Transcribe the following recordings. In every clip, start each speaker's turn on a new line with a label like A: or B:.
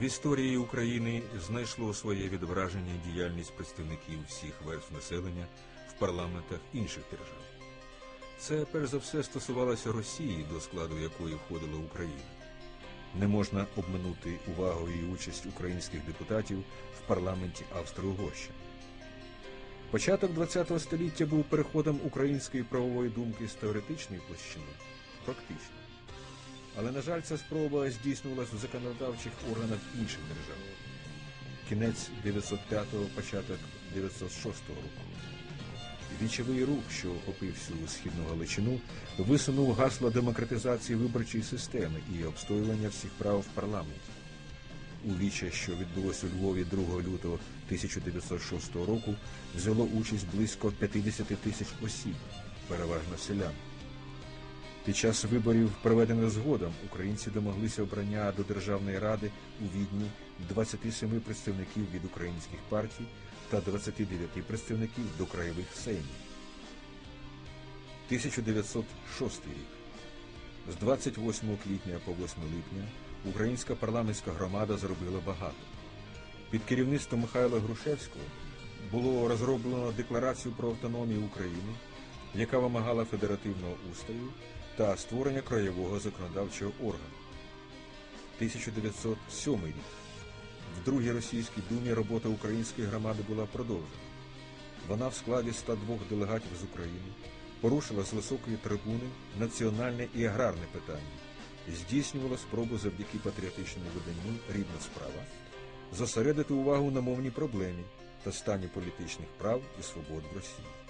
A: В історії України знайшло своє відображення діяльність представників всіх верств населення в парламентах інших держав. Це перш за все стосувалося Росії, до складу якої входила Україна. Не можна обминути увагою і участь українських депутатів в парламенті Австро-Угорщини. Початок ХХ століття був переходом української правової думки з теоретичної площини в практичну. Але, на жаль, ця спроба здійснювалася в законодавчих органах інших держав. Кінець 905-го, початок 906 року. Вічовий рух, що охопив всю східну Галичину, висунув гасло демократизації виборчої системи і обстоювання всіх прав в парламенті. У віче, що відбулося у Львові 2 лютого 1906 року, взяло участь близько 50 тисяч осіб, переважно селян. Під час виборів, проведених згодом, українці домоглися обрання до Державної ради у Відні 27 представників від українських партій та 29 представників до краєвих сеймів. 1906 рік. З 28 квітня по 8 липня українська парламентська громада зробила багато. Під керівництвом Михайла Грушевського було розроблено декларацію про автономію України, яка вимагала федеративного устрою та створення краєвого законодавчого органу. 1907 рік. В Другій російській думі робота української громади була продовжена. Вона в складі 102 делегатів з України порушила з високої трибуни національне і аграрне питання, здійснювала спробу завдяки патріотичному виданню Рідна справа зосередити увагу на мовній проблемі та стані політичних прав і свобод в Росії.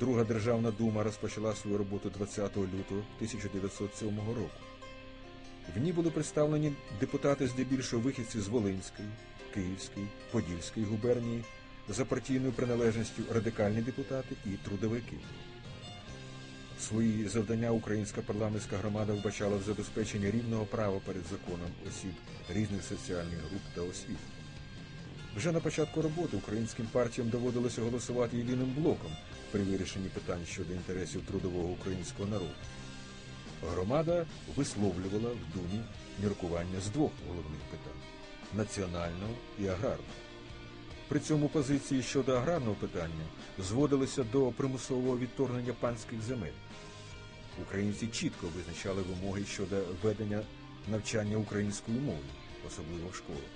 A: Друга державна дума розпочала свою роботу 20 лютого 1907 року. В ній були представлені депутати здебільшого вихідці з Волинської, Київської, Подільської губернії, за партійною приналежністю радикальні депутати і трудовики. Свої завдання українська парламентська громада вбачала в забезпеченні рівного права перед законом осіб різних соціальних груп та освіт. Вже на початку роботи українським партіям доводилося голосувати єдиним блоком при вирішенні питань щодо інтересів трудового українського народу. Громада висловлювала в Думі міркування з двох головних питань національного і аграрного. При цьому позиції щодо аграрного питання зводилися до примусового відторгнення панських земель. Українці чітко визначали вимоги щодо ведення навчання українською мовою, особливо в школах,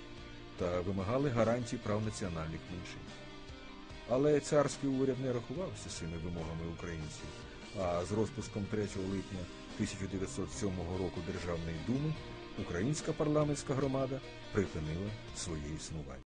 A: та вимагали гарантій прав національних меншин. Але царський уряд не рахувався з цими вимогами українців, а з розпуском 3 липня 1907 року Державної думи українська парламентська громада припинила своє існування.